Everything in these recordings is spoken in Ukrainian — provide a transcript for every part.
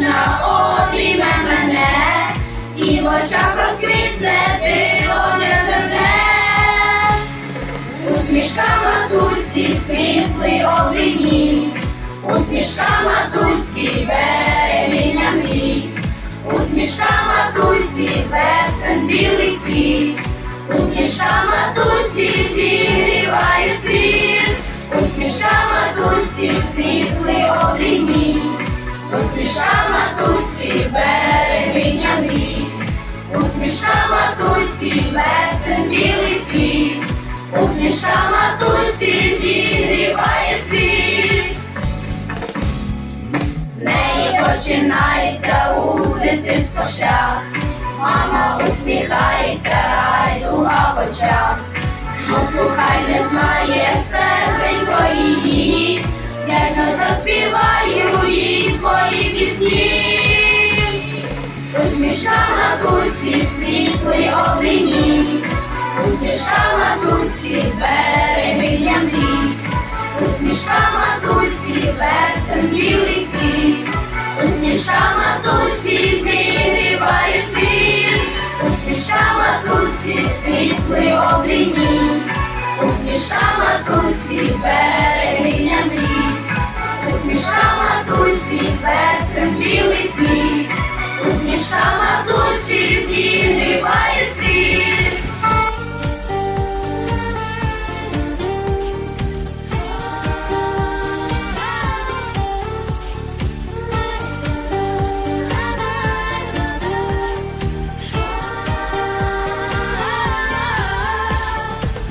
Привітна обійме мене, і в очах розквітне диво неземне. Усмішка матусі, світлий обрій Усмішка матусі, берегиня мрій. Усмішка матусі, весен білий цвіт. Усмішка матусі, зігріває світ. Усмішка матусі, світлий Усмішка матусі, берегиня мрій. Усмішка матусі, весен білий цвіт. Усмішка матусі, зігріває світ. З неї починається у дитинство шлях. Мама усміхається, райдуга в очах. Смутку хай не знає серденько її. Вдячно заспіваю їй пісні. Усмішка матусі, світлий обрій Усмішка матусі, берегиня мрій. Усмішка матусі, весен білий цвіт. Усмішка матусі, зігріває світ. Усмішка матусі, світлий обрій Усмішка матусі, берегиня мрій. Весен білий цвіт. Усмішка матусі, зігріває світ.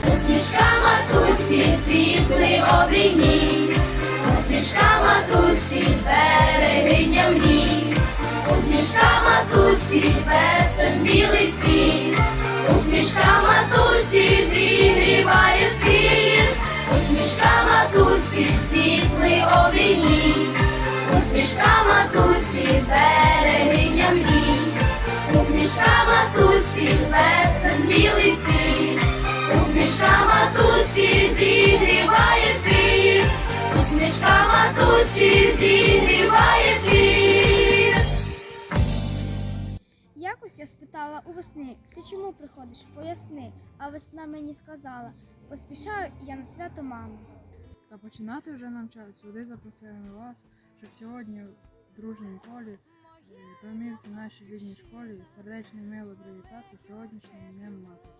Усмішка матусі, світлий обрій мій. Усмішка матусі, берегиня мрій. Усмішка матусі, весен білий цвіт. Усмішка матусі, зігріває світ. Усмішка матусі, світлий обрій мій. Усмішка матусі, берегиня мрій. Усмішка матусі, весен білий цвіт. Усмішка матусі зігріває. Усмішка матусі зігріває світ. Якось я спитала у весни, ти чому приходиш? Поясни. А весна мені сказала, поспішаю я на свято мами. Та починати вже нам час. Сюди запросили вас, щоб сьогодні в дружнім колі, е, домівці нашій рідній школі, сердечно і мило привітати сьогоднішнім днем мати.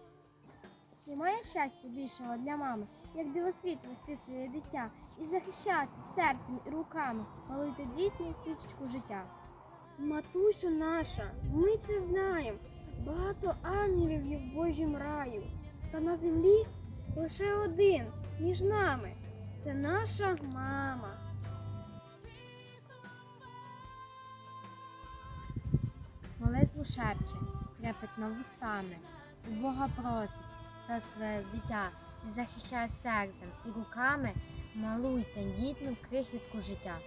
Немає щастя більшого для мами, як дивосвіт вести своє дитя і захищати серцем і руками, малою дітню свічечку життя. Матусю наша, ми це знаємо. Багато ангелів є в Божім раю. Та на землі лише один між нами. Це наша мама. Молитву шепче, трепетно вустами, у Бога просить за своє дитя, і захищає серцем і руками малу й тендітну крихітку життя.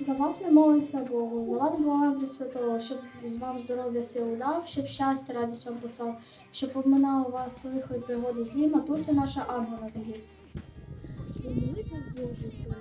За вас ми молимося Богу, за вас благаємо Пресвятого, щоб з вам здоров'я силу дав, щоб щастя, радість вам послав, щоб обминав вас лихо й пригоди злі, матуся наша ангел на землі. У молитвах Божих світло,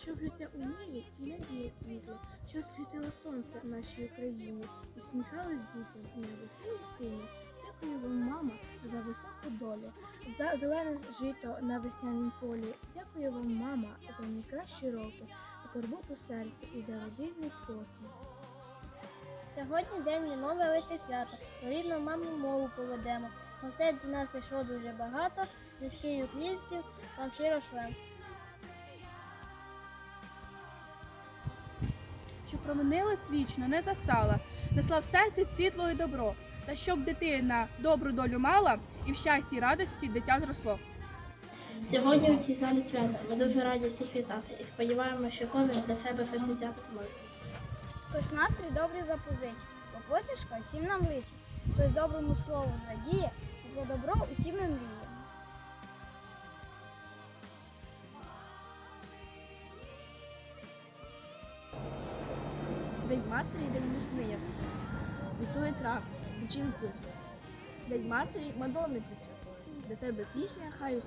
щоб життя у мирі і надії світло, щоб світило сонце в нашій Україні, усміхалось дітям і небесили сині. Дякую вам, мама, за високу долю, за зелене жито на веснянім полі. Дякую вам, мама, за найкращі роки, за турботу серця і за родинний спокій. Сьогодні день віно велике свято, рідну маму мову поведемо. Гостей до нас прийшло дуже багато, близьких українців вам щиро шлем. що проминила свічно, не засала, несла всесвіт світло і добро, та щоб дитина добру долю мала, і в щасті й радості дитя зросло. Сьогодні у цій залі свята ми дуже раді всіх вітати і сподіваємося, що кожен для себе щось взяти зможе. Хтось настрій добрий запозичить, бо посмішка всім нам личить. Хтось доброму слову зрадіє, і про добро усім ми мріє. День матері, день весни ясний. Вітує трав, печінкою зводиться. День матері Мадонни присвятує. Для тебе пісня, хай у